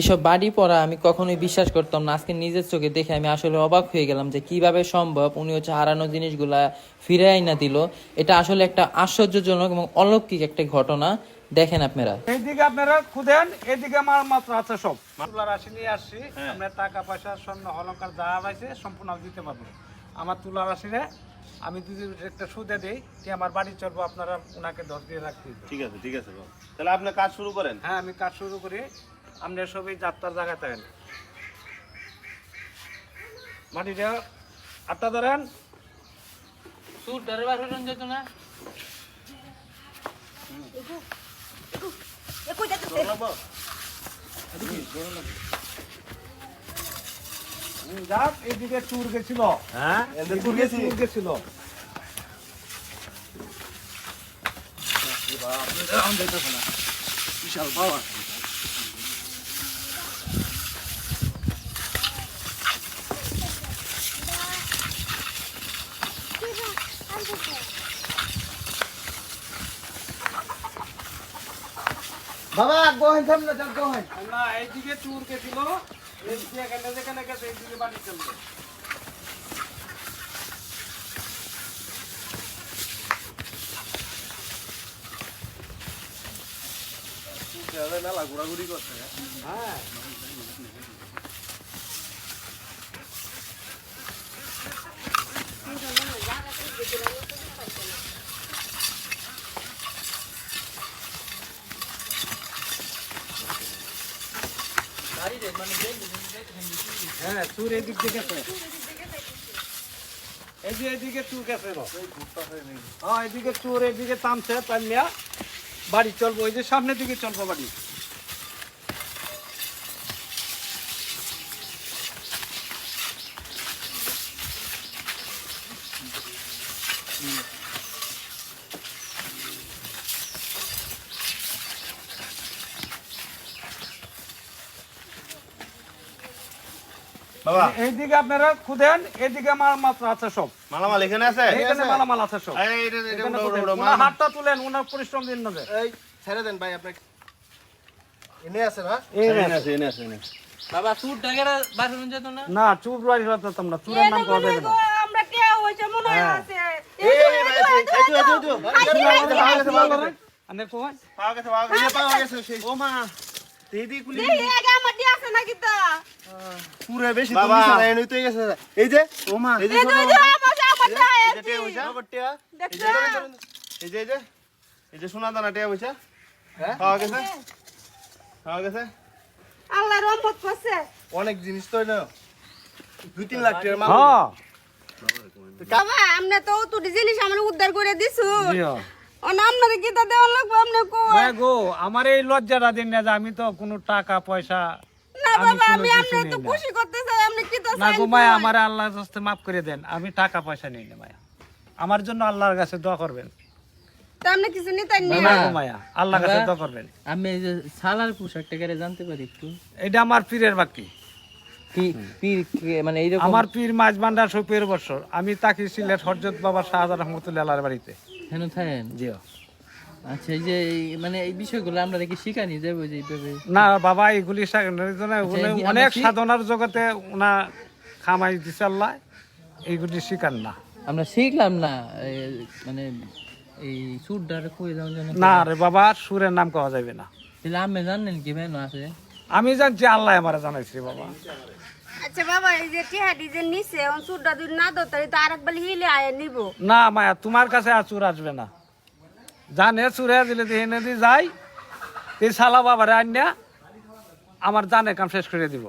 এসব বাড়ি পড়া আমি কখনোই বিশ্বাস করতাম না। আজকে নিজের চোখে দেখে আমি আসলে অবাক হয়ে গেলাম যে কীভাবে সম্ভব উনি হচ্ছে হারানো জিনিসগুলা ফিরে আইনা দিল। এটা আসলে একটা আশ্চর্যজনক এবং অলৌকিক একটা ঘটনা। দেখেন আপনারা। এইদিকে আপনারা খুদেন এদিকে আমার মাত্র আছে সব। তুলা রাশি নিয়ে আসছি। আপনার টাকা পয়সা স্বর্ণ অলঙ্কার যা পাইছে সম্পূর্ণ দিতে পারব। আমার তুলা রাশিরে আমি যদি একটা সুদে দিই যে আমার বাড়ি চলবো আপনারা ওনাকে দশ দিয়ে রাখতে ঠিক আছে ঠিক আছে তাহলে আপনি কাজ শুরু করেন। হ্যাঁ আমি কাজ শুরু করি। আপনার সবই যাত্রার জায়গায় থাকেন। মাটিটা আটটা ধরেন। যেত না। হুম, যাক এইদিকে চুর গেছিল। হ্যাঁ? চুর গেছিল। বাবা গোহেন সামনে যাও গোহেন। না এইদিকে চুর গেছিল এইদিকে এখানে যেখানে গেছে এইদিকে বাড়ি চলবে। মেলা ঘোরাঘুরি করছে। হ্যাঁ। হ্যাঁ এদিক এদিকে হ্যাঁ এদিকে এদিকে টানছে টানিয়া বাড়ি চলবো, ওই যে সামনের দিকে চলবো বাড়ি। বাবা এইদিকে আপনারা খুদেন এদিকে আমার মাত্র আছে সব মালামাল এখানে আছে এখানে মালামাল আছে সব ওনার মাল- হাতটা তুলেন ওনার পরিশ্রম দিন না যে। এই ছেড়ে দেন ভাই আপনাকে এনে আছে না নেন। আছে, এখানে আছে, আছে। বাবা সুর ডাকেরা বাসন যেত না না চুপ রাখি রাখতাম না চুরের নাম করা যাবে না আমরা কে হইছে মনে হয় হ্যাঁ। আছে এই এই ভাই এই এই এই এই হাসি হাসি পাওয়া গেছে পাওয়া গেছে আনে কোন পাওয়া গেছে, পাওয়া গেছে। পাওয়া গেছে ও মা, আমার এই যে এই যে এই আমার আমার যে এই সোনা দানা টিয়া। হ্যাঁ? পাওয়া গেছে? পাওয়া গেছে? আল্লাহ রহমত করছে। অনেক জিনিস তো না দুই তিন লাখ মাল হ্যাঁ। বাবা আমনে তো তুই জিনিস আমরা উদ্ধার করে দিছু। গো আমার এই লজ্জাটা দিন না যে আমি তো কোনো টাকা পয়সা না গো মায়া আমার আল্লাহর হস্তে মাফ করে দেন আমি টাকা পয়সা নেই না মায়া। আমার জন্য আল্লাহর কাছে দোয়া করবেন। তা আমনে কিছু নিতেন না? না গো মায়া আল্লাহর কাছে দোয়া করবেন। আমি এই যে সালার পোশাকটা জানতে পারি একটু। এটা আমার পীরের বাকি পীর মানে এইরকম আমার পীর মাছ ভান্ডার সপের বছর আমি তাকে সিলেট হরজত বাবা শাহজাদ রহমতুল্লাহ বাড়িতে। হেন থাকেন জিও আচ্ছা এই যে মানে এই বিষয়গুলো আমরা দেখি শিখানি যাব যে না বাবা এগুলি সা- অনেক সাধনার জগতে উনা খামাই দিছে আল্লাহ এইগুলি না। আমরা শিখলাম না এই মানে এই সুরটার কই না রে বাবা সুরের নাম কওয়া যাবে না। তাহলে আমি জানেন কি মেন আছে? আমি জানছি আল্লাহ আমার জানাইছি বাবা। আচ্ছা বাবা এই যে নিছে অন সুডা দুই না দো তো হিলে আয় নিব। না মায়া তোমার কাছে আর চুর আসবে না। জানে চুরে দিলে দিয়ে এনে দিয়ে যাই এই শালা বাবারে আন্যা আমার জানে কাম শেষ করে দিব।